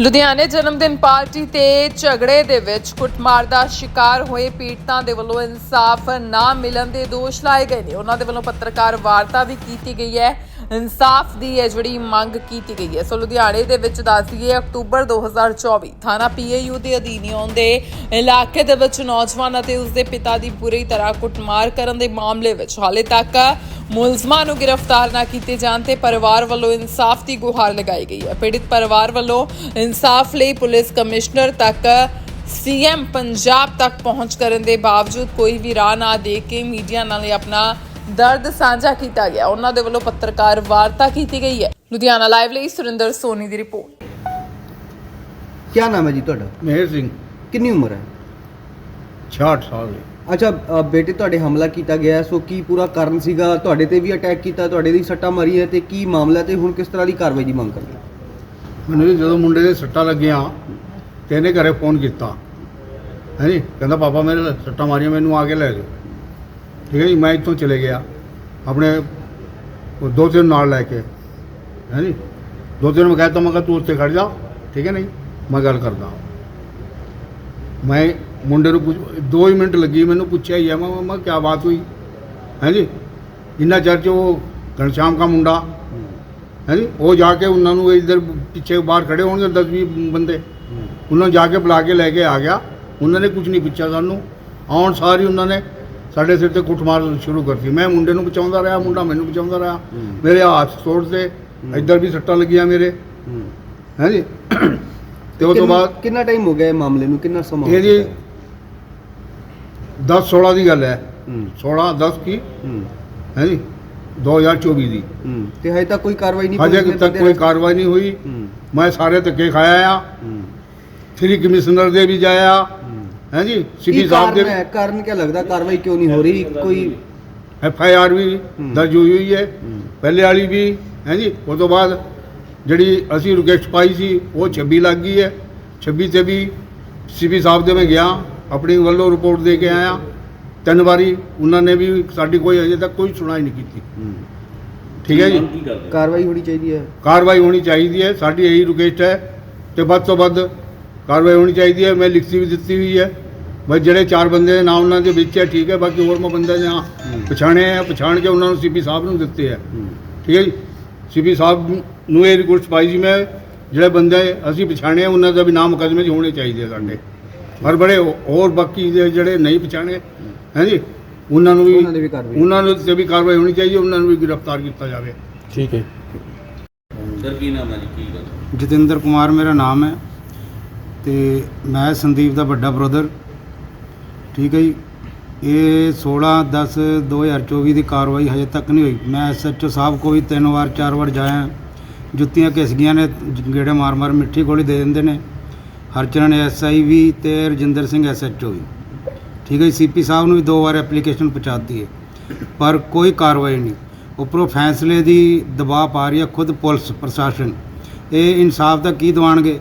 ਲੁਧਿਆਣੇ ਜਨਮ ਦਿਨ ਪਾਰਟੀ ਤੇ ਝਗੜੇ ਦੇ ਵਿੱਚ ਕੁੱਟਮਾਰ ਦਾ ਸ਼ਿਕਾਰ ਹੋਏ ਪੀੜਤਾਂ ਦੇ ਵੱਲੋਂ ਇਨਸਾਫ ਨਾ ਮਿਲਣ ਦੇ ਦੋਸ਼ ਲਾਏ ਗਏ ਨੇ। ਉਹਨਾਂ ਦੇ ਵੱਲੋਂ ਪੱਤਰਕਾਰ ਵਾਰਤਾ ਵੀ ਕੀਤੀ ਗਈ ਹੈ। ਇਨਸਾਫ ਦੀ ਹੈ ਜਿਹੜੀ ਮੰਗ ਕੀਤੀ ਗਈ ਹੈ। ਸੋ ਲੁਧਿਆਣੇ ਦੇ ਵਿੱਚ ਦੱਸੀਏ ਅਕਤੂਬਰ 2024 ਥਾਣਾ ਪੀਏਯੂ ਦੇ ਅਧੀਨ ਆਉਂਦੇ ਇਲਾਕੇ ਦੇ ਵਿੱਚ ਨੌਜਵਾਨ ਅਤੇ ਉਸਦੇ ਪਿਤਾ ਦੀ ਬੁਰੀ ਤਰ੍ਹਾਂ ਕੁੱਟਮਾਰ ਕਰਨ ਦੇ ਮਾਮਲੇ ਵਿੱਚ ਹਾਲੇ ਤੱਕ ਮੁਲਜ਼ਮਾਂ ਨੂੰ ਗ੍ਰਿਫਤਾਰ ਨਾ ਕੀਤੇ ਜਾਣ ਤੇ ਪਰਿਵਾਰ ਵੱਲੋਂ ਇਨਸਾਫ ਦੀ ਗੁਹਾਰ ਲਗਾਈ ਗਈ ਹੈ। ਪੀੜਿਤ ਪਰਿਵਾਰ ਵੱਲੋਂ ਇਨਸਾਫ ਲਈ ਪੁਲਿਸ ਕਮਿਸ਼ਨਰ ਤੱਕ, ਸੀਐਮ ਪੰਜਾਬ ਤੱਕ ਪਹੁੰਚ ਕਰਨ ਦੇ ਬਾਵਜੂਦ ਕੋਈ ਵੀ ਰਾਹ ਨਾ ਦੇ ਕੇ ਮੀਡੀਆ ਨਾਲ ਆਪਣਾ ਦਰਦ ਸਾਂਝਾ ਕੀਤਾ ਗਿਆ। ਉਹਨਾਂ ਦੇ ਵੱਲੋਂ ਪੱਤਰਕਾਰ ਵਾਰਤਾ ਕੀਤੀ ਗਈ ਹੈ। ਲੁਧਿਆਣਾ ਲਾਈਵ ਲਈ ਸੁਰਿੰਦਰ ਸੋਨੀ ਦੀ ਰਿਪੋਰਟ। ਕੀ ਨਾਮ ਹੈ ਜੀ ਤੁਹਾਡਾ? ਮੇਹਰ ਸਿੰਘ। ਕਿੰਨੀ ਉਮਰ ਹੈ? 66 ਸਾਲ ਦੇ ਅੱਛਾ ਅ, ਬੇਟੇ ਤੁਹਾਡੇ ਹਮਲਾ ਕੀਤਾ ਗਿਆ ਹੈ, ਸੋ ਕੀ ਪੂਰਾ ਕਾਰਨ ਸੀਗਾ? ਤੁਹਾਡੇ ਤੇ ਵੀ ਅਟੈਕ ਕੀਤਾ ਤੁਹਾਡੇ ਦੀ ਸੱਟਾਂ ਮਾਰੀ ਹੈ ਤੇ ਕੀ ਮਾਮਲਾ ਤੇ ਹੁਣ ਕਿਸ ਤਰ੍ਹਾਂ ਦੀ ਕਾਰਵਾਈ ਦੀ ਮੰਗ ਕਰਦੇ ਹੋ? ਮੈਨੂੰ ਜੀ ਜਦੋਂ ਮੁੰਡੇ ਦੇ ਸੱਟਾਂ ਲੱਗੀਆਂ ਤੇ ਇਹਨੇ ਘਰੇ ਫੋਨ ਕੀਤਾ। ਹੈ ਜੀ? ਕਹਿੰਦਾ ਪਾਪਾ ਮੇਰੇ ਸੱਟਾਂ ਮਾਰੀਆਂ ਮੈਨੂੰ ਆ ਕੇ ਲੈ ਜਾਓ। ਠੀਕ ਹੈ ਜੀ ਮੈਂ ਇੱਥੋਂ ਚਲੇ ਗਿਆ। ਆਪਣੇ ਉਹ ਦੋ ਤਿੰਨ ਨਾਲ ਲੈ ਕੇ ਹੈ ਜੀ। ਦੋ ਤਿੰਨ ਮੈਂ ਕਹਿੰਦਾ ਮੈਂ ਕਿਹਾ ਤੂੰ ਉੱਥੇ ਖੜ ਜਾ ਠੀਕ ਹੈ ਨਹੀਂ? ਮੈਂ ਗੱਲ ਕਰਦਾ ਮੈਂ ਮੁੰਡੇ ਨੂੰ ਪੁੱਛ ਦੋ ਹੀ ਮਿੰਟ ਲੱਗੀ ਮੈਨੂੰ ਪੁੱਛਿਆ ਹੀ ਹੈ ਮੈਂ ਮੈਂ ਕੀ ਬਾਤ ਹੋਈ? ਹੈ ਜੀ। ਇੰਨਾ ਚਿਰ 'ਚ ਉਹ ਘਣਸ਼ਾਮ ਦਾ ਮੁੰਡਾ ਹੈ ਜੀ ਉਹ ਜਾ ਕੇ ਉਹਨਾਂ ਨੂੰ ਇਧਰ ਪਿੱਛੇ ਬਾਹਰ ਖੜੇ ਹੋਣਗੇ 10 20 ਬੰਦੇ। ਉਹਨਾਂ ਨੂੰ ਜਾ ਕੇ ਬੁਲਾ ਕੇ ਲੈ ਕੇ ਆ ਗਿਆ। ਉਹਨਾਂ ਨੇ ਕੁਝ ਨਹੀਂ ਪੁੱਛਿਆ ਸਾਨੂੰ। ਆਉਣ ਸਾਰੀ ਉਹਨਾਂ ਨੇ ਸਾਡੇ ਸਿਰ ਤੇ ਕੁੱਟਮਾਰ ਸ਼ੁਰੂ ਕਰਤੀ। ਮੈਂ ਮੁੰਡੇ ਨੂੰ ਬਚਾਉਂਦਾ ਰਿਹਾ ਮੁੰਡਾ ਮੈਨੂੰ ਬਚਾਉਂਦਾ ਰਿਹਾ। ਮੇਰੇ ਹੱਥ ਤੋੜਦੇ ਇੱਧਰ ਵੀ ਸੱਟਾਂ ਲੱਗੀਆਂ ਮੇਰੇ। ਹੂੰ। ਹੈ ਜੀ? ਤੇ ਉਸ ਤੋਂ ਬਾਅਦ ਕਿੰਨਾ ਟਾਈਮ ਹੋ ਗਿਆ ਇਹ ਮਾਮਲੇ ਨੂੰ? ਕਿੰਨਾ ਸਮਾਂ ਹੋ ਇਹ ਜੀ ਗਿਆ? 10 16 ਦੀ ਗੱਲ ਹੈ। ਹੂੰ। 16 10 ਕੀ? ਹੂੰ। ਹੈ ਜੀ? 2024 ਦੀ। ਹੂੰ। ਤੇ ਹਜੇ ਤੱਕ ਕੋਈ ਕਾਰਵਾਈ ਨਹੀਂ ਹਜੇ ਤੱਕ ਕੋਈ ਕਾਰਵਾਈ ਨਹੀਂ ਹੋਈ। ਮੈਂ ਸਾਰੇ ਧੱਕੇ ਖਾਇਆ ਆ। ਹੂੰ। ਥ੍ਰੀ ਕਮਿਸ਼ਨਰ ਦੇ ਵੀ ਜਾਇਆ। ਹੂੰ। ਜੀ ਸੀਪੀ ਸਾਹਿਬ ਦੇ ਹੈ? ਕਾਰਨ ਕੀ ਲੱਗਦਾ? ਕਾਰਵਾਈ ਕਿਉਂ ਨਹੀਂ ਹੋ ਰਹੀ? ਕੋਈ ਐਫ ਆਈ ਆਰ ਵੀ। ਦਰਜ ਹੋਈ ਹੋਈ ਹੈ। ਪਹਿਲੇ ਵਾਲੀ ਵੀ ਹੈ ਜੀ ਉਸ ਤੋਂ ਬਾਅਦ ਜਿਹੜੀ ਅਸੀਂ ਰਿਕਵੈਸਟ ਪਾਈ ਸੀ ਉਹ 26 ਲੱਗ ਗਈ ਹੈ। 26 ਤੇ ਵੀ ਸੀਪੀ ਸਾਹਿਬ ਦੇ ਮੈਂ ਗਿਆ ਆਪਣੀ ਵੱਲੋਂ ਰਿਪੋਰਟ ਦੇ ਕੇ ਆਇਆ। ਤਿੰਨ ਵਾਰੀ ਉਹਨਾਂ ਨੇ ਵੀ ਸਾਡੀ ਕੋਈ ਅਜੇ ਤੱਕ ਕੋਈ ਸੁਣਾਈ ਨਹੀਂ ਕੀਤੀ। ਠੀਕ ਹੈ ਜੀ? ਕਾਰਵਾਈ ਹੋਣੀ ਚਾਹੀਦੀ ਹੈ। ਕਾਰਵਾਈ ਹੋਣੀ ਚਾਹੀਦੀ ਹੈ ਸਾਡੀ ਇਹੀ ਰਿਕੁਐਸਟ ਹੈ। ਤੇ ਵੱਧ ਤੋਂ ਵੱਧ ਕਾਰਵਾਈ ਹੋਣੀ ਚਾਹੀਦੀ ਹੈ। ਮੈਂ ਲਿਖਤੀ ਵੀ ਦਿੱਤੀ ਹੋਈ ਹੈ। ਬਸ ਜਿਹੜੇ ਚਾਰ ਬੰਦੇ ਦੇ ਨਾਮ ਉਹਨਾਂ ਦੇ ਵਿੱਚ ਹੈ ਠੀਕ ਹੈ ਬਾਕੀ ਹੋਰ ਮੈਂ ਬੰਦੇ ਜਾਂ ਪਛਾਣੇ ਆ ਪਛਾਣ ਕੇ ਉਹਨਾਂ ਨੂੰ ਸੀਪੀ ਸਾਹਿਬ ਨੂੰ ਦਿੱਤੇ ਹੈ ਹੂੰ। ਠੀਕ ਹੈ ਜੀ? ਸੀਪੀ ਸਾਹਿਬ ਨੂੰ ਇਹ ਰਿਕੁਐਸਟ ਪਾਈ ਸੀ ਮੈਂ ਜਿਹੜੇ ਬੰਦੇ ਅਸੀਂ ਪਛਾਣੇ ਆ, ਉਹਨਾਂ ਦਾ ਵੀ ਨਾਮ ਮੁਕੱਦਮੇ 'ਚ ਹੋਣੇ ਚਾਹੀਦੇ ਆ ਸਾਡੇ। ਪਰ ਬੜੇ ਹੋਰ ਬਾਕੀ ਦੇ ਜਿਹੜੇ ਨਹੀਂ ਪਛਾਣੇ ਹੈ। ਜੀ? ਉਹਨਾਂ ਨੂੰ ਵੀ ਉਹਨਾਂ ਨੂੰ ਤੇ ਵੀ ਕਾਰਵਾਈ ਹੋਣੀ ਚਾਹੀਦੀ ਉਹਨਾਂ ਨੂੰ ਵੀ ਗ੍ਰਿਫਤਾਰ ਕੀਤਾ ਜਾਵੇ। ਠੀਕ ਹੈ। ਸਰ ਕੀ ਨਾਮ ਹੈ ਜੀ? ਕੀ ਗੱਲ? ਜਤਿੰਦਰ ਕੁਮਾਰ ਮੇਰਾ ਨਾਮ ਹੈ ਤੇ ਮੈਂ ਸੰਦੀਪ ਦਾ ਵੱਡਾ ਬ੍ਰਦਰ ਠੀਕ ਹੈ ਜੀ। ਇਹ 16 10 2024 ਦੀ ਕਾਰਵਾਈ ਹਜੇ ਤੱਕ ਨਹੀਂ ਹੋਈ। ਮੈਂ ਐਸਐਚਓ ਸਾਹਿਬ ਕੋ ਵੀ ਤਿੰਨ ਵਾਰ, ਚਾਰ ਵਾਰ ਜਾਇਆ। ਜੁੱਤੀਆਂ ਘਿਸ ਗਈਆਂ ਨੇ, ਗੇੜੇ ਮਾਰ ਮਾਰ ਮਿੱਠੀ ਗੋਲੀ ਦੇ ਦਿੰਦੇ ਨੇ। ਹਰਚਰਨ ਐਸਆਈ ਵੀ ਤੇ ਰਜਿੰਦਰ ਸਿੰਘ ਐਸਐਚਓ ਵੀ। ਠੀਕ ਹੈ ਸੀਪੀ ਸਾਹਿਬ ਨੂੰ ਵੀ ਦੋ ਵਾਰ ਐਪਲੀਕੇਸ਼ਨ ਪਹੁੰਚਾਤੀ ਹੈ। ਪਰ ਕੋਈ ਕਾਰਵਾਈ ਨਹੀਂ। ਉੱਪਰੋਂ ਫੈਸਲੇ ਦੀ ਦਬਾਅ ਪਾ ਰਹੀ ਹੈ ਖੁਦ ਪੁਲਿਸ, ਪ੍ਰਸ਼ਾਸਨ। ਇਹ ਇਨਸਾਫ ਦਾ ਕੀ ਦਿਵਾਣਗੇ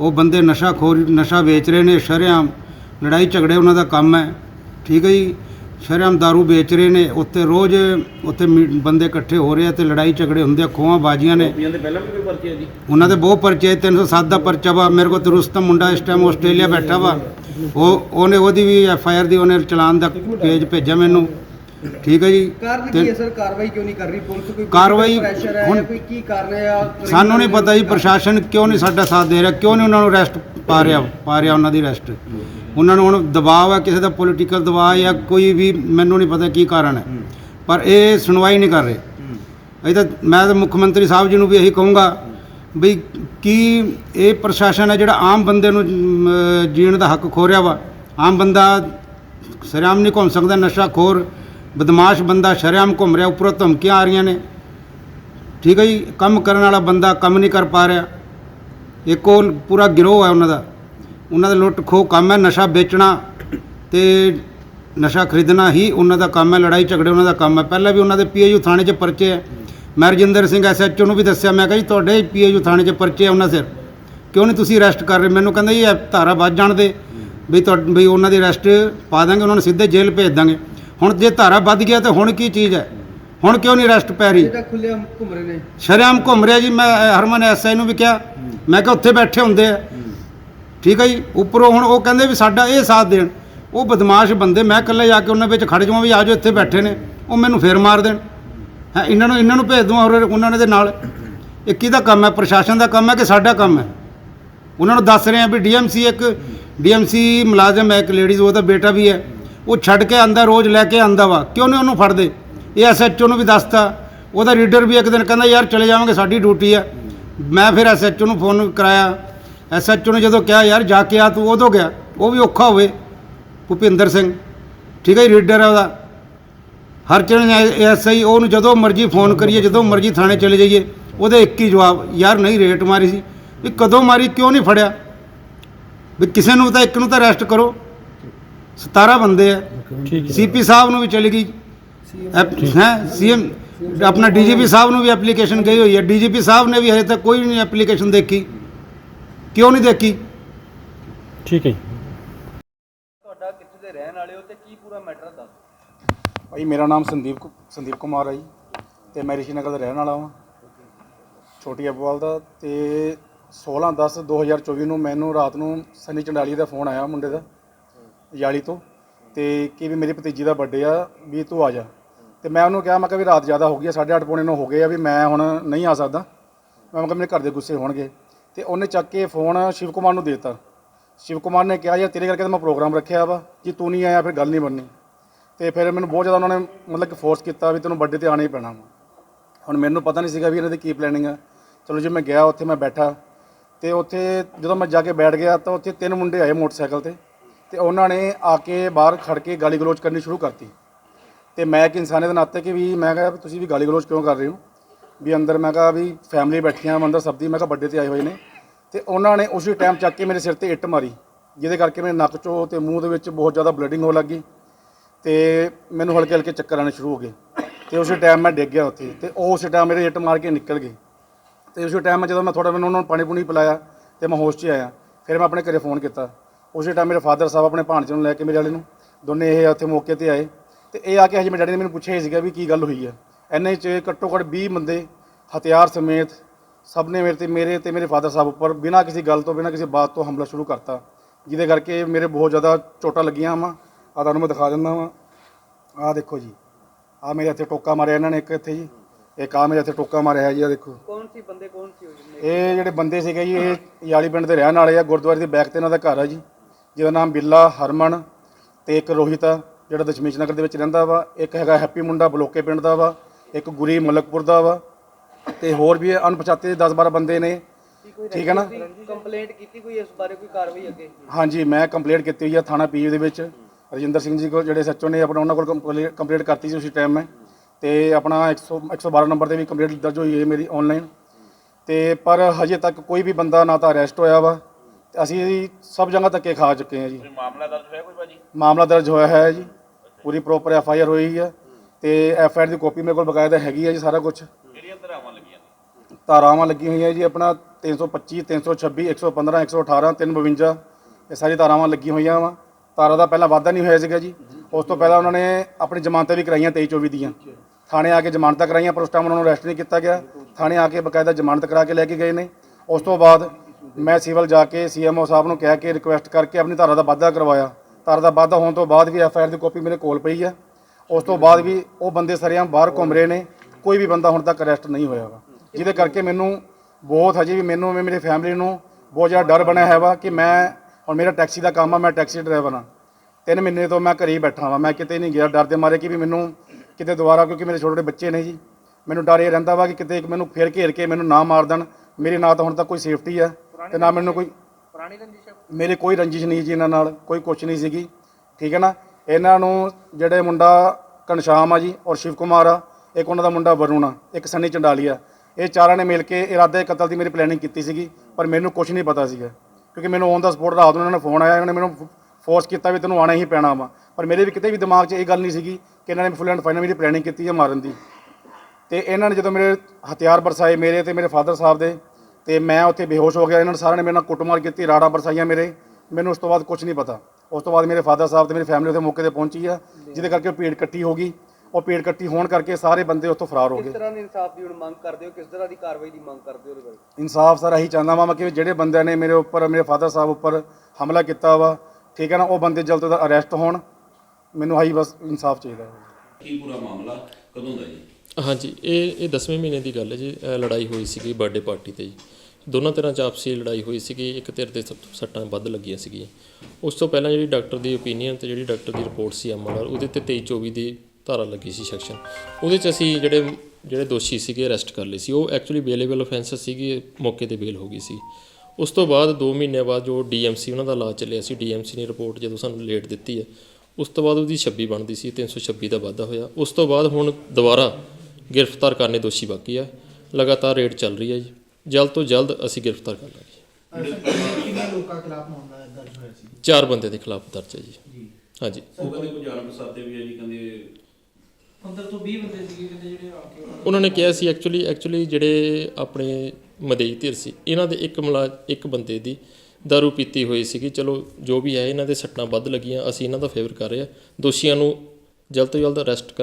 ਉਹ ਬੰਦੇ ਨਸ਼ਾ ਖੋਰ ਨਸ਼ਾ ਵੇਚ ਰਹੇ ਨੇ, ਸ਼ਰੇਆਮ। ਲੜਾਈ ਝਗੜੇ ਉਹਨਾਂ ਦਾ ਕੰਮ ਹੈ। ਠੀਕ ਹੈ ਜੀ? ਸ਼ਰੇਆਮ दारू ਵੇਚ ਰਹੇ ਨੇ। ਉੱਤੇ ਰੋਜ਼ ਉੱਤੇ ਮੀ- ਬੰਦੇ ਇਕੱਠੇ ਹੋ ਰਹੇ ਆ ਤੇ ਲੜਾਈ ਝਗੜੇ ਹੁੰਦੇ ਆ ਖੋਹਾਂ ਬਾਜੀਆਂ ਨੇ। ਕਾਪੀਆਂ ਦੇ ਪਹਿਲਾਂ ਵੀ ਕੋਈ ਪਰਚੇ ਹੈ ਜੀ? ਉਹਨਾਂ ਦੇ ਬਹੁਤ ਪਰਚੇ 307 ਦਾ ਪਰਚਾ ਵਾ। ਮੇਰੇ ਕੋਲ ਤੇ ਰੁਸਤਮ ਮੁੰਡਾ ਇਸ ਟਾਈਮ ਆਸਟ੍ਰੇਲੀਆ ਬੈਠਾ ਵਾ। ਉਹ ਉਹਨੇ ਉਹਦੀ ਵੀ ਐਫ ਆਈ ਆਰ ਦੀ ਉਹਨੇ ਚਲਾਨ ਦਾ ਪੇਜ ਭੇਜਿਆ ਮੈਨੂੰ। ਠੀਕ ਹੈ ਜੀ? ਕਾਰਨ ਤੇ ਕੀ ਹੈ ਸਰ? ਕਾਰਵਾਈ ਕਿਉਂ ਨਹੀਂ ਕਰ ਰਹੀ? ਪੁਲਿਸ ਕੋਈ ਕਾਰਵਾਈ ਪ੍ਰੈਸ਼ਰ ਹੈ ਹੁਣ- ਕੋਈ ਕੀ ਕਾਰਨ ਹੈ ਜਾਂ ਸਾਨੂੰ ਨਹੀਂ ਪਤਾ ਜੀ ਪ੍ਰਸ਼ਾਸਨ ਕਿਉਂ ਨਹੀਂ ਸਾਡਾ ਸਾਥ ਦੇ ਰਿਹਾ? ਕਿਉਂ ਨਹੀਂ ਉਹਨਾਂ ਨੂੰ ਅਰੈਸਟ ਪਾ ਰਿਹਾ ਪਾ ਰਿਹਾ ਉਹਨਾਂ ਦੀ ਅਰੈਸਟ ਉਹਨਾਂ ਨੂੰ ਹੁਣ ਦਬਾਅ ਹੈ ਕਿਸੇ ਦਾ ਪੋਲੀਟੀਕਲ ਦਬਾਅ ਜਾਂ ਕੋਈ ਵੀ ਮੈਨੂੰ ਨਹੀਂ ਪਤਾ ਕੀ ਕਾਰਨ ਹੈ। ਪਰ ਇਹ ਸੁਣਵਾਈ ਨਹੀਂ ਕਰ ਰਹੇ। ਇਹ ਤਾਂ ਮੈਂ ਤਾਂ ਮੁੱਖ ਮੰਤਰੀ ਸਾਹਿਬ ਜੀ ਨੂੰ ਵੀ ਇਹੀ ਕਹੂੰਗਾ ਵੀ ਕੀ ਇਹ ਪ੍ਰਸ਼ਾਸਨ ਹੈ ਜਿਹੜਾ ਆਮ ਬੰਦੇ ਨੂੰ ਜੀਣ ਦਾ ਹੱਕ ਖੋ ਰਿਹਾ ਵਾ। ਆਮ ਬੰਦਾ ਸ਼ਰੇਆਮ ਨਹੀਂ ਘੁੰਮ ਸਕਦਾ ਨਸ਼ਾ ਖੋਰ ਬਦਮਾਸ਼ ਬੰਦਾ ਸ਼ਰੇਆਮ ਘੁੰਮ ਰਿਹਾ ਉੱਪਰੋਂ ਧਮਕੀਆਂ ਆ ਰਹੀਆਂ ਨੇ। ਠੀਕ ਹੈ ਜੀ ਕੰਮ ਕਰਨ ਵਾਲਾ ਬੰਦਾ ਕੰਮ ਨਹੀਂ ਕਰ ਪਾ ਰਿਹਾ। ਇੱਕ ਉਹ ਪੂਰਾ ਗਿਰੋਹ ਹੈ ਉਹਨਾਂ ਦਾ। ਉਹਨਾਂ ਦਾ ਲੁੱਟ ਖੋਹ ਕੰਮ ਹੈ ਨਸ਼ਾ ਵੇਚਣਾ ਤੇ ਨਸ਼ਾ ਖਰੀਦਣਾ ਹੀ ਉਹਨਾਂ ਦਾ ਕੰਮ ਹੈ ਲੜਾਈ ਝਗੜੇ ਉਹਨਾਂ ਦਾ ਕੰਮ ਹੈ। ਪਹਿਲਾਂ ਵੀ ਉਹਨਾਂ ਦੇ ਪੀਏਯੂ ਥਾਣੇ 'ਚ ਪਰਚੇ ਹੈ। ਮੈਂ ਰਜਿੰਦਰ ਸਿੰਘ ਐਸਐਚਓ ਨੂੰ ਵੀ ਦੱਸਿਆ ਮੈਂ ਕਿਹਾ ਜੀ ਤੁਹਾਡੇ ਪੀਏਯੂ ਥਾਣੇ 'ਚ ਪਰਚੇ ਆ ਉਹਨਾਂ ਸਿਰ। ਕਿਉਂ ਨਹੀਂ ਤੁਸੀਂ ਅਰੈਸਟ ਕਰ ਰਹੇ? ਮੈਨੂੰ ਕਹਿੰਦਾ ਜੀ ਇਹ ਧਾਰਾ ਵੱਜ ਜਾਣ ਦੇ ਵੀ ਤੁਹਾ ਵੀ ਉਹਨਾਂ ਦੀ ਅਰੈਸਟ ਪਾ ਦਾਂਗੇ ਉਹਨਾਂ ਨੂੰ ਸਿੱਧੇ ਜੇਲ੍ਹ ਭੇਜ ਦਾਂਗੇ। ਹੁਣ ਜੇ ਧਾਰਾ ਵੱਧ ਗਿਆ ਤਾਂ ਹੁਣ ਕੀ ਚੀਜ਼ ਹੈ? ਹੁਣ ਕਿਉਂ ਨਹੀਂ ਅਰੈਸਟ ਪੈ ਰਹੀ? ਇਹ ਤਾਂ ਖੁੱਲੇ ਘੁੰਮ ਰਹੇ ਨੇ? ਸ਼ਰੇਆਮ ਘੁੰਮ ਰਿਹਾ ਜੀ ਮੈਂ ਹਰਮਨ ਐਸਆਈ ਨੂੰ ਵੀ ਕਿਹਾ। ਮੈਂ ਕਿਹਾ ਉੱਥੇ ਬੈਠੇ ਹੁੰਦੇ ਆ। ਠੀਕ ਹੈ ਜੀ? ਉੱਪਰੋਂ ਹੁਣ ਉਹ ਕਹਿੰਦੇ ਵੀ ਸਾਡਾ ਇਹ ਸਾਥ ਦੇਣ। ਉਹ ਬਦਮਾਸ਼ ਬੰਦੇ, ਮੈਂ ਇਕੱਲੇ ਜਾ ਕੇ ਉਹਨਾਂ ਵਿੱਚ ਖੜ ਜਾਵਾਂ ਵੀ ਆ ਜਾਓ, ਇੱਥੇ ਬੈਠੇ ਨੇ। ਉਹ ਮੈਨੂੰ ਫੇਰ ਮਾਰ ਦੇਣ। ਹੈ, ਇਹਨਾਂ ਨੂੰ ਇਹਨਾਂ ਨੂੰ ਭੇਜ ਦੂੰ ਹੋਰ ਉਹਨਾਂ ਨੇ ਦੇ ਨਾਲ। ਇਹ ਕਿਹਦਾ ਕੰਮ ਹੈ? ਪ੍ਰਸ਼ਾਸਨ ਦਾ ਕੰਮ ਹੈ ਕਿ ਸਾਡਾ ਕੰਮ ਹੈ? ਉਹਨਾਂ ਨੂੰ ਦੱਸ ਰਹੇ ਆ ਵੀ ਡੀਐਮਸੀ ਇੱਕ ਡੀਐਮਸੀ ਮੁਲਾਜ਼ਮ ਹੈ, ਇੱਕ ਲੇਡੀਜ਼, ਉਹਦਾ ਬੇਟਾ ਵੀ ਹੈ। ਉਹ ਛੱਡ ਕੇ ਆਂਦਾ, ਰੋਜ਼ ਲੈ ਕੇ ਆਂਦਾ ਵਾ। ਕਿਉਂ ਨਹੀਂ ਉਹਨੂੰ ਫੜਦੇ? ਇਹ ਐਸਐਚਓ ਨੂੰ ਵੀ ਦੱਸਤਾ। ਉਹਦਾ ਰੀਡਰ ਵੀ ਇੱਕ ਦਿਨ ਕਹਿੰਦਾ, ਯਾਰ ਚਲੇ ਜਾਵਾਂਗੇ, ਸਾਡੀ ਡਿਊਟੀ ਹੈ। ਮੈਂ ਫਿਰ ਐਸਐਚਓ ਨੂੰ ਫੋਨ ਕਰਾਇਆ। ਐਸਐਚਓ ਨੇ ਜਦੋਂ ਕਿਹਾ ਯਾਰ ਜਾ ਕੇ ਆ ਤੂੰ ਉਦੋਂ ਗਿਆ। ਉਹ ਵੀ ਔਖਾ ਹੋਵੇ। ਭੁਪਿੰਦਰ ਸਿੰਘ ਠੀਕ ਹੈ ਰੀਡਰ ਹੈ ਉਹਦਾ। ਹਰਚਰਨ ਐਸਆਈ ਉਹਨੂੰ ਜਦੋਂ ਮਰਜ਼ੀ ਫੋਨ ਕਰੀਏ ਜਦੋਂ ਮਰਜ਼ੀ ਥਾਣੇ ਚਲੇ ਜਾਈਏ ਉਹਦੇ ਇੱਕ ਹੀ ਜਵਾਬ ਯਾਰ ਨਹੀਂ ਰੇਟ ਮਾਰੀ ਸੀ। ਵੀ ਕਦੋਂ ਮਾਰੀ ਕਿਉਂ ਨਹੀਂ ਫੜਿਆ? ਵੀ ਕਿਸੇ ਨੂੰ ਤਾਂ ਇੱਕ ਨੂੰ ਤਾਂ ਅਰੈਸਟ ਕਰੋ। 17 ਬੰਦੇ ਆ। ਸੀਪੀ ਸਾਹਿਬ ਨੂੰ ਵੀ ਚਲੀ ਗਈ। ਹੈ ਸੀਐਮ ਆਪਣਾ ਡੀਜੀਪੀ ਸਾਹਿਬ ਨੂੰ ਵੀ ਐਪਲੀਕੇਸ਼ਨ ਗਈ ਹੋਈ ਹੈ। ਡੀਜੀਪੀ ਸਾਹਿਬ ਨੇ ਵੀ ਹਜੇ ਤੱਕ ਕੋਈ ਨਹੀਂ ਐਪਲੀਕੇਸ਼ਨ ਦੇਖੀ। ਕਿਉਂ ਨਹੀਂ ਦੇਖੀ? ਠੀਕ ਹੈ ਜੀ। ਤੁਹਾਡਾ ਕਿੱਥੇ ਦੇ ਰਹਿਣ ਵਾਲੇ ਹੋ ਤੇ ਕੀ ਪੂਰਾ ਮੈਟਰ ਦੱਸ। ਭਾਈ ਮੇਰਾ ਨਾਮ ਸੰਦੀਪ ਕੁ- ਸੰਦੀਪ ਕੁਮਾਰ ਹੈ ਜੀ ਤੇ ਮੈਂ ਰਿਸ਼ੀ ਨਗਰ ਦਾ ਰਹਿਣ ਵਾਲਾ ਹਾਂ। ਛੋਟੀ ਅਬਵਾਲ ਦਾ ਤੇ 16 10 2024 ਨੂੰ ਮੈਨੂੰ ਰਾਤ ਨੂੰ ਸਨੀ ਚੰਡਾਲੀ ਦਾ ਫੋਨ ਆਇਆ ਮੁੰਡੇ ਦਾ ਯਾਲੀ ਤੋਂ ਤੇ ਕਿ ਵੀ ਮੇਰੀ ਭਤੀਜੀ ਦਾ ਬਰਥਡੇ ਆ ਵੀ ਤੂੰ ਆ ਜਾ। ਤੇ ਮੈਂ ਉਹਨੂੰ ਕਿਹਾ ਮੈਂ ਕਿਹਾ ਵੀ ਰਾਤ ਜ਼ਿਆਦਾ ਹੋ ਗਈ ਆ 8:30 ਪੌਣੇ ਨੂੰ ਹੋ ਗਏ ਆ ਵੀ ਮੈਂ ਹੁਣ ਨਹੀਂ ਆ ਸਕਦਾ। ਮੈਂ ਕਿਹਾ ਮੇਰੇ ਘਰ ਦੇ ਗੁੱਸੇ ਹੋਣਗੇ। ਤੇ ਉਹਨੇ ਚੱਕ ਕੇ ਫੋਨ ਸ਼ਿਵ ਕੁਮਾਰ ਨੂੰ ਦੇ ਦਿੱਤਾ। ਸ਼ਿਵ ਕੁਮਾਰ ਨੇ ਕਿਹਾ, ਯਾਰ, ਤੇਰੇ ਕਰਕੇ ਤਾਂ ਮੈਂ ਪ੍ਰੋਗਰਾਮ ਰੱਖਿਆ ਵਾ, ਜੇ ਤੂੰ ਨਹੀਂ ਆਇਆ, ਫਿਰ ਗੱਲ ਨਹੀਂ ਬਣਨੀ। ਤੇ ਫਿਰ ਮੈਨੂੰ ਬਹੁਤ ਜ਼ਿਆਦਾ ਉਹਨਾਂ ਨੇ ਮਤਲਬ ਕਿ ਫੋਰਸ ਕੀਤਾ ਵੀ ਤੈਨੂੰ ਵੱਡੇ ਤੇ ਆਣਾ ਹੀ ਪੈਣਾ ਵਾ। ਹੁਣ ਮੈਨੂੰ ਪਤਾ ਨਹੀਂ ਸੀਗਾ ਵੀ ਇਹਨਾਂ ਦੀ ਕੀ ਪਲੈਨਿੰਗ ਆ। ਚਲੋ, ਜੇ ਮੈਂ ਗਿਆ, ਉੱਥੇ ਮੈਂ ਬੈਠਾ। ਤੇ ਉੱਥੇ ਜਦੋਂ ਮੈਂ ਜਾ ਕੇ ਬੈਠ ਗਿਆ, ਤਾਂ ਉੱਥੇ ਤਿੰਨ ਮੁੰਡੇ ਆਏ ਮੋਟਰਸਾਈਕਲ ਤੇ। ਤੇ ਉਹਨਾਂ ਨੇ ਆ ਕੇ ਬਾਹਰ ਖੜ ਕੇ ਗਾਲੀ ਗਲੋਚ ਕਰਨੀ ਸ਼ੁਰੂ ਕਰਤੀ। ਤੇ ਮੈਂ ਇੱਕ ਇਨਸਾਨੀਅਤ ਦੇ ਨਾਤੇ ਕਿ ਵੀ ਮੈਂ ਕਿਹਾ, ਤੁਸੀਂ ਵੀ ਗਾਲੀ ਗਲੋਚ ਕਿਉਂ ਕਰ ਰਹੇ ਹੋ? ਵੀ ਅੰਦਰ ਮੈਂ ਕਿਹਾ ਵੀ ਫੈਮਿਲੀ ਬੈਠੀਆਂ ਵਾ ਅੰਦਰ ਸਭ ਦੀ, ਮੈਂ ਕਿਹਾ ਵੱਡੇ ਤੇ ਆਏ ਹੋਏ ਨੇ। ਤੇ ਉਹਨਾਂ ਨੇ ਉਸੇ ਟਾਈਮ ਚੱਕ ਕੇ ਮੇਰੇ ਸਿਰ ਤੇ ਇੱਟ ਮਾਰੀ, ਜਿਹਦੇ ਕਰਕੇ ਮੇਰੇ ਨੱਕ 'ਚੋਂ ਤੇ ਮੂੰਹ ਦੇ ਵਿੱਚ ਬਹੁਤ ਜ਼ਿਆਦਾ ਬਲੀਡਿੰਗ ਹੋਣ ਲੱਗੀ ਤੇ ਮੈਨੂੰ ਹਲਕੇ ਹਲਕੇ ਚੱਕਰ ਆਉਣੇ ਸ਼ੁਰੂ ਹੋ ਗਏ। ਤੇ ਉਸੇ ਟਾਈਮ ਮੈਂ ਡਿੱਗ ਗਿਆ ਉੱਥੇ। ਤੇ ਉਹ ਉਸੇ ਟਾਈਮ ਮੇਰੇ ਇੱਟ ਮਾਰ ਕੇ ਨਿਕਲ ਗਏ। ਤੇ ਉਸੇ ਟਾਈਮ ਮੈਂ ਜਦੋਂ ਮੈਂ ਥੋੜਾ ਮੈਨੂੰ ਉਹਨਾਂ ਨੂੰ ਪਾਣੀ ਪੂਣੀ ਪਿਲਾਇਆ ਤੇ ਮੈਂ ਹੋਸ਼ 'ਚ ਆਇਆ। ਫਿਰ ਮੈਂ ਆਪਣੇ ਘਰੇ ਫੋਨ ਕੀਤਾ। ਉਸੇ ਟਾਈਮ ਮੇਰੇ ਫਾਦਰ ਸਾਹਿਬ ਆਪਣੇ ਭਾਣਜੇ ਨੂੰ ਲੈ ਕੇ ਮੇਰੇ ਵਾਲੇ ਨੂੰ, ਦੋਨੇ ਇਹ ਉੱਥੇ ਮੌਕੇ ਤੇ ਆਏ। ਤੇ ਇਹ ਆ ਕੇ ਹਜੇ ਮੇਰੇ ਡੈਡੀ ਨੇ ਮੈਨੂੰ ਪੁੱਛਿਆ ਹੀ ਸੀਗਾ ਵੀ ਕੀ ਗੱਲ ਹੋਈ ਹੈ ਐਨੇ 'ਚ ਘੱਟੋ ਘੱਟ 20 ਬੰਦੇ ਹਥਿਆਰ ਸਮੇਤ ਸਭ ਨੇ ਮੇਰੇ ਤੇ ਮੇਰੇ ਤੇ ਮੇਰੇ ਫਾਦਰ ਸਾਹਿਬ ਉੱਪਰ ਬਿਨਾਂ ਕਿਸੇ ਗੱਲ ਤੋਂ ਬਿਨਾਂ ਕਿਸੇ ਬਾਤ ਤੋਂ ਹਮਲਾ ਸ਼ੁਰੂ ਕਰਤਾ। ਜਿਹਦੇ ਕਰਕੇ ਮੇਰੇ ਬਹੁਤ ਜ਼ਿਆਦਾ ਚੋਟਾਂ ਲੱਗੀਆਂ ਵਾ। ਆ ਤੁਹਾਨੂੰ ਮੈਂ ਦਿਖਾ ਦਿੰਦਾ ਵਾਂ। ਆਹ ਦੇਖੋ ਜੀ। ਆ ਮੇਰੇ ਇੱਥੇ ਟੋਕਾ ਮਾਰਿਆ ਇਹਨਾਂ ਨੇ ਇੱਕ ਇੱਥੇ ਜੀ। ਇੱਕ ਆ ਮੇਰੇ ਇੱਥੇ ਟੋਕਾ ਮਾਰਿਆ ਹੈ ਜੀ ਆ ਦੇਖੋ। ਕੌਣ ਸੀ ਬੰਦੇ ਕੌਣ ਸੀ ਉਹ ਇਹ ਜਿਹੜੇ ਬੰਦੇ ਸੀਗੇ ਜੀ ਇਹ ਯਾਲੀ ਪਿੰਡ ਦੇ ਰਹਿਣ ਵਾਲੇ ਆ। ਗੁਰਦੁਆਰੇ ਦੇ ਬੈਕ ਤੇ ਇਹਨਾਂ ਦਾ ਘਰ ਆ ਜੀ। ਜਿਹਦਾ ਨਾਮ ਬਿੱਲਾ ਹਰਮਨ ਤੇ ਇੱਕ ਰੋਹਿਤ ਆ ਜਿਹੜਾ ਦਸ਼ਮੇਸ਼ ਨਗਰ ਦੇ ਵਿੱਚ ਰਹਿੰਦਾ ਵਾ। ਇੱਕ ਹੈਗਾ ਹੈਪੀ ਮੁੰਡਾ ਬਲੋਕੇ ਪਿੰਡ ਦਾ ਵਾ। ਇੱਕ ਗੁਰੀ ਮਲਕਪੁਰ ਦਾ ਵਾ ਤੇ ਹੋਰ ਵੀ ਅਣਪਛਾਤੇ 10 12 ਬੰਦੇ ਨੇ। ਠੀਕ ਹੈ ਨਾ? ਕੰਪਲੇਂਟ ਕੀਤੀ ਕੋਈ ਇਸ ਬਾਰੇ ਕੋਈ ਕਾਰਵਾਈ ਅੱਗੇ? ਹਾਂਜੀ ਮੈਂ ਕੰਪਲੇਂਟ ਕੀਤੀ ਹੋਈ ਆ ਥਾਣਾ ਪੀਯੂ ਦੇ ਵਿੱਚ। ਰਜਿੰਦਰ ਸਿੰਘ ਜੀ ਕੋਲ ਜਿਹੜੇ ਸੱਚੋ ਨੇ ਆਪਣਾ ਉਹਨਾਂ ਕੋਲ ਕੰਪਲੇਂਟ ਕਰਤੀ ਸੀ ਉਸੇ ਟਾਈਮ ਮੈਂ। ਤੇ ਆਪਣਾ 100 112 ਨੰਬਰ ਤੇ ਵੀ ਕੰਪਲੇਂਟ ਦਰਜ ਹੋਈ ਹੈ ਮੇਰੀ ਆਨਲਾਈਨ ਤੇ ਪਰ ਹਜੇ ਤੱਕ ਕੋਈ ਵੀ ਬੰਦਾ ਨਾ ਤਾਂ ਅਰੈਸਟ ਹੋਇਆ ਵਾ। ਅਸੀਂ ਸਭ ਜਗ੍ਹਾ ਧੱਕੇ ਖਾ ਚੁੱਕੇ ਹਾਂ ਜੀ। ਮਾਮਲਾ ਦਰਜ ਹੋਇਆ ਕੋਈ ਭਾਜੀ? ਮਾਮਲਾ ਦਰਜ ਹੋਇਆ ਹੈ ਜੀ। ਪੂਰੀ ਪ੍ਰੋਪਰ ਐਫ ਆਈ ਆਰ ਹੋਈ ਹੈ ਤੇ ਐਫ ਆਈ ਆਰ ਦੀ ਕਾਪੀ ਮੇਰੇ ਕੋਲ ਬਕਾਇਦਾ ਹੈਗੀ ਹੈ ਜੀ ਸਾਰਾ ਕੁਝ ਕਿਹੜੀਆਂ ਧਰਾਵਾਂ ਲੱਗੀਆਂ ਨੇ ਧਾਰਾਵਾਂ ਲੱਗੀਆਂ ਹੋਈਆਂ ਜੀ ਆਪਣਾ 325 326 115 118 352 ਇਹ ਸਾਰੀ ਧਾਰਾਵਾਂ ਲੱਗੀਆਂ ਹੋਈਆਂ ਵਾ। ਧਾਰਾ ਦਾ ਪਹਿਲਾਂ ਵਾਅਦਾ ਨਹੀਂ ਹੋਇਆ ਸੀਗਾ ਜੀ। ਉਸ ਤੋਂ ਪਹਿਲਾਂ ਉਹਨਾਂ ਨੇ ਆਪਣੀ ਜ਼ਮਾਨਤਾਂ ਵੀ ਕਰਾਈਆਂ 23 24 ਦੀਆਂ। ਥਾਣੇ ਆ ਕੇ ਜ਼ਮਾਨਤਾਂ ਕਰਾਈਆਂ, ਪਰ ਉਸ ਟਾਈਮ ਉਹਨਾਂ ਨੂੰ ਅਰੈਸਟ ਨਹੀਂ ਕੀਤਾ ਗਿਆ। ਥਾਣੇ ਆ ਕੇ ਬਕਾਇਦਾ ਜ਼ਮਾਨਤ ਕਰਾ ਕੇ ਲੈ ਕੇ ਗਏ ਨੇ। ਉਸ ਤੋਂ ਬਾਅਦ ਮੈਂ ਸਿਵਲ ਜਾ ਕੇ ਸੀਐਮਓ ਸਾਹਿਬ ਨੂੰ ਕਹਿ ਕੇ ਰਿਕੁਐਸਟ ਕਰਕੇ ਆਪਣੀ ਧਾਰਾ ਦਾ ਵਾਅਦਾ ਕਰਵਾਇਆ। ਧਾਰਾ ਦਾ ਵਾਅਦਾ ਹੋਣ ਤੋਂ ਬਾਅਦ ਵੀ ਐਫ ਆਈ ਆਰ ਦੀ ਕਾਪੀ ਮੇਰੇ ਕੋਲ ਪਈ ਆ। ਉਸ ਤੋਂ ਬਾਅਦ ਵੀ ਉਹ ਬੰਦੇ ਸਰਿਆਂ ਬਾਹਰ ਘੁੰਮ ਰਹੇ ਨੇ ਕੋਈ ਵੀ ਬੰਦਾ ਹੁਣ ਤੱਕ ਅਰੈਸਟ ਨਹੀਂ ਹੋਇਆ ਵਾ। ਜਿਹਦੇ ਕਰਕੇ ਮੈਨੂੰ ਬਹੁਤ ਹਜੇ ਵੀ ਮੈਨੂੰ ਮੇਰੀ ਫੈਮਿਲੀ ਨੂੰ ਬਹੁਤ ਜ਼ਿਆਦਾ ਡਰ ਬਣਿਆ ਹੈ ਵਾ ਕਿ ਮੈਂ ਹੁਣ ਮੇਰਾ ਟੈਕਸੀ ਦਾ ਕੰਮ ਆ ਮੈਂ ਟੈਕਸੀ ਡਰਾਈਵਰ ਹਾਂ। ਤਿੰਨ ਮਹੀਨੇ ਤੋਂ ਮੈਂ ਘਰੇ ਹੀ ਬੈਠਾ ਵਾਂ ਮੈਂ ਕਿਤੇ ਨਹੀਂ ਗਿਆ। ਡਰ ਦੇ ਮਾਰੇ ਕਿ ਵੀ ਮੈਨੂੰ ਕਿਤੇ ਦੁਬਾਰਾ ਕਿਉਂਕਿ ਮੇਰੇ ਛੋਟੇ ਛੋਟੇ ਬੱਚੇ ਨੇ ਜੀ। ਮੈਨੂੰ ਡਰ ਇਹ ਰਹਿੰਦਾ ਵਾ ਕਿ ਕਿਤੇ ਇੱਕ ਮੈਨੂੰ ਫੇਰ ਘੇਰ ਕੇ ਮੈਨੂੰ ਨਾ ਮਾਰ ਦੇਣ। ਮੇਰੇ ਨਾ ਤਾਂ ਹੁਣ ਤੱਕ ਕੋਈ ਸੇਫਟੀ ਆ ਤੇ ਨਾ ਮੈਨੂੰ ਕੋਈ ਪੁਰਾਣੀ ਰੰਜਿਸ਼ ਮੇਰੇ ਕੋਈ ਰੰਜਿਸ਼ ਨਹੀਂ ਜੀ ਇਹਨਾਂ ਨਾਲ ਕੋਈ ਕੁਛ ਨਹੀਂ ਸੀਗੀ। ਠੀਕ ਹੈ ਨਾ? ਇਹਨਾਂ ਨੂੰ ਜਿਹੜੇ ਮੁੰਡਾ ਘਨਸ਼ਾਮ ਆ ਜੀ, ਔਰ ਸ਼ਿਵ ਕੁਮਾਰ ਆ, ਇੱਕ ਉਹਨਾਂ ਦਾ ਮੁੰਡਾ ਵਰੁਣ ਆ, ਇੱਕ ਸਨੀ ਚੰਡਾਲੀਆ। ਇਹ ਚਾਰਾਂ ਨੇ ਮਿਲ ਕੇ ਇਰਾਦੇ ਕਤਲ ਦੀ ਮੇਰੀ ਪਲੈਨਿੰਗ ਕੀਤੀ ਸੀਗੀ, ਪਰ ਮੈਨੂੰ ਕੁਝ ਨਹੀਂ ਪਤਾ ਸੀਗਾ। ਕਿਉਂਕਿ ਮੈਨੂੰ ਔਨ ਦਾ ਸਪੋਰਟ ਰਾਤ ਨੂੰ ਉਹਨਾਂ ਨੇ ਫੋਨ ਆਇਆ ਉਹਨਾਂ ਨੇ ਮੈਨੂੰ ਫੋਰਸ ਕੀਤਾ ਵੀ ਤੈਨੂੰ ਆਣਾ ਹੀ ਪੈਣਾ ਵਾ। ਪਰ ਮੇਰੇ ਵੀ ਕਿਤੇ ਵੀ ਦਿਮਾਗ 'ਚ ਇਹ ਗੱਲ ਨਹੀਂ ਸੀਗੀ ਕਿ ਇਹਨਾਂ ਨੇ ਫੁੱਲ ਐਂਡ ਫਾਈਨਲ ਮੇਰੀ ਪਲੈਨਿੰਗ ਕੀਤੀ ਹੈ ਮਾਰਨ ਦੀ। ਤੇ ਇਹਨਾਂ ਨੇ ਜਦੋਂ ਮੇਰੇ ਹਥਿਆਰ ਬਰਸਾਏ ਮੇਰੇ ਤੇ ਮੇਰੇ ਫਾਦਰ ਸਾਹਿਬ ਦੇ, ਤੇ ਮੈਂ ਉੱਥੇ ਬੇਹੋਸ਼ ਹੋ ਗਿਆ। ਇਹਨਾਂ ਨੇ ਸਾਰਿਆਂ ਨੇ ਮੇਰੇ ਨਾਲ ਕੁੱਟਮਾਰ ਕੀਤੀ ਰਾੜਾ ਬਰਸਾਈਆਂ ਮੇਰੇ। ਮੈਨੂੰ ਉਸ ਤੋਂ ਬਾਅਦ ਕੁਝ ਨਹੀਂ ਪਤਾ। ਉਸ ਤੋਂ ਬਾਅਦ ਮੇਰੇ ਫਾਦਰ ਸਾਹਿਬ ਤੇ ਮੇਰੀ ਫੈਮਿਲੀ ਉੱਥੇ ਮੌਕੇ ਤੇ ਪਹੁੰਚੀ ਆ ਜਿਹਦੇ ਕਰਕੇ ਭੀੜ ਇਕੱਠੀ ਹੋ ਗਈ। ਉਹ ਪੇੜ ਕੱਟੀ ਹੋਣ ਕਰਕੇ ਸਾਰੇ ਬੰਦੇ ਉੱਥੋਂ ਫਰਾਰ ਹੋ ਕਿਸ ਗਏ ਤਰ੍ਹਾਂ ਦੀ ਇਨਸਾਫ ਦੀ ਹੁਣ ਮੰਗ ਕਰਦੇ ਹੋ? ਕਿਸ ਤਰ੍ਹਾਂ ਦੀ ਕਾਰਵਾਈ ਦੀ ਮੰਗ ਕਰਦੇ ਹੋ ਉਹਦੇ ਬਾਰੇ? ਇਨਸਾਫ ਸਰ ਇਹੀ ਚਾਹੁੰਦਾ ਵਾਂ ਮੈਂ ਕਿ ਜਿਹੜੇ ਬੰਦਿਆਂ ਨੇ ਮੇਰੇ ਉੱਪਰ ਮੇਰੇ ਫਾਦਰ ਸਾਹਿਬ ਉੱਪਰ ਹਮਲਾ ਕੀਤਾ ਵਾ ਠੀਕ ਹੈ ਨਾ ਉਹ ਬੰਦੇ ਜਲਦ ਤੋਂ ਜਲਦ ਅਰੈਸਟ ਹੋਣ। ਮੈਨੂੰ ਆਹੀ ਬਸ ਇਨਸਾਫ ਚਾਹੀਦਾ ਹੈ ਕੀ ਪੂਰਾ ਮਾਮਲਾ? ਕਦੋਂ ਦਾ ਜੀ? ਹਾਂਜੀ ਇਹ ਇਹ 10ਵੇਂ ਮਹੀਨੇ ਦੀ ਗੱਲ ਹੈ ਜੀ। ਇਹ ਲੜਾਈ ਹੋਈ ਸੀਗੀ ਬਰਥਡੇ ਪਾਰਟੀ ਤੇ ਜੀ। ਦੋਨਾਂ ਤਰ੍ਹਾਂ 'ਚ ਆਪਸੀ ਲੜਾਈ ਹੋਈ ਸੀਗੀ, ਇੱਕ ਧਿਰ 'ਤੇ ਸ- ਸੱਟਾਂ ਵੱਧ ਲੱਗੀਆਂ ਸੀਗੀਆਂ। ਉਸ ਤੋਂ ਪਹਿਲਾਂ ਜਿਹੜੀ ਡਾਕਟਰ ਦੀ ਓਪੀਨੀਅਨ ਤੇ ਜਿਹੜੀ ਡਾਕਟਰ ਦੀ ਰਿਪੋਰਟ ਸੀ ਐਮਆਰਆਰ ਉਹਦੇ ਤੇ 23 24 ਦੀ ਧਾਰਾ ਲੱਗੀ ਸੀ ਸੈਕਸ਼ਨ ਉਹਦੇ 'ਚ ਅਸੀਂ ਜਿਹੜੇ ਜਿਹੜੇ ਦੋਸ਼ੀ ਸੀਗੇ ਅਰੈਸਟ ਕਰ ਲਏ ਸੀ। ਉਹ ਐਕਚੁਅਲੀ ਬੇਲੇਬਲ ਅਫੈਂਸ ਸੀਗੀ, ਮੌਕੇ ਤੇ ਬੇਲ ਹੋ ਗਈ ਸੀ। ਉਸ ਤੋਂ ਬਾਅਦ 2 ਮਹੀਨਿਆਂ ਬਾਅਦ ਜੋ ਡੀਐਮਸੀ ਉਹਨਾਂ ਦਾ ਇਲਾਜ ਚੱਲਿਆ ਸੀ। ਡੀਐਮਸੀ ਨੇ ਰਿਪੋਰਟ ਜਦੋਂ ਸਾਨੂੰ ਲੇਟ ਦਿੱਤੀ ਹੈ, ਉਸ ਤੋਂ ਬਾਅਦ ਉਹਦੀ 26 ਬਣਦੀ ਸੀ 326 ਦਾ ਵਾਧਾ ਹੋਇਆ। ਉਸ ਤੋਂ ਬਾਅਦ ਹੁਣ ਦੁਬਾਰਾ ਗ੍ਰਿਫਤਾਰ ਕਰਨੇ ਦੋਸ਼ੀ ਬਾਕੀ ਆ। ਲਗਾਤਾਰ ਰੇਡ ਚੱਲ ਰਹੀ ਹੈ ਜੀ। ਜਲਦ ਤੋਂ ਜਲਦ ਅਸੀਂ ਗ੍ਰਿਫਤਾਰ ਕਰ ਲਾਂਗੇ। ਚਾਰ ਬੰਦੇ ਦੇ ਖਿਲਾਫ ਦਰਜ ਹੈ ਜੀ। ਹਾਂਜੀ। ਉਹ ਕਹਿੰਦੇ ਕੋਈ ਜਾਣ ਪਛਾਤੇ ਵੀ ਹੈ ਜੀ ਕਹਿੰਦੇ ਉਹਨਾਂ ਨੇ ਕਿਹਾ ਸੀ ਐਕਚੁਅਲੀ ਐਕਚੁਅਲੀ ਜਿਹੜੇ ਆਪਣੇ ਮਦਈ ਧਿਰ ਸੀ ਇਹਨਾਂ ਦੇ ਇੱਕ ਮੁਲਾ ਇੱਕ ਬੰਦੇ ਦੀ ਦਾਰੂ ਪੀਤੀ ਹੋਈ ਸੀਗੀ। ਚਲੋ ਜੋ ਵੀ ਹੈ ਇਹਨਾਂ ਦੇ ਸੱਟਾਂ ਵੱਧ ਲੱਗੀਆਂ ਅਸੀਂ ਇਹਨਾਂ ਦਾ ਫੇਵਰ ਕਰ ਰਹੇ ਹਾਂ। ਦੋਸ਼ੀਆਂ ਨੂੰ ਜਲਦ ਤੋਂ ਜਲਦ ਅਰੈਸਟ ਕਰ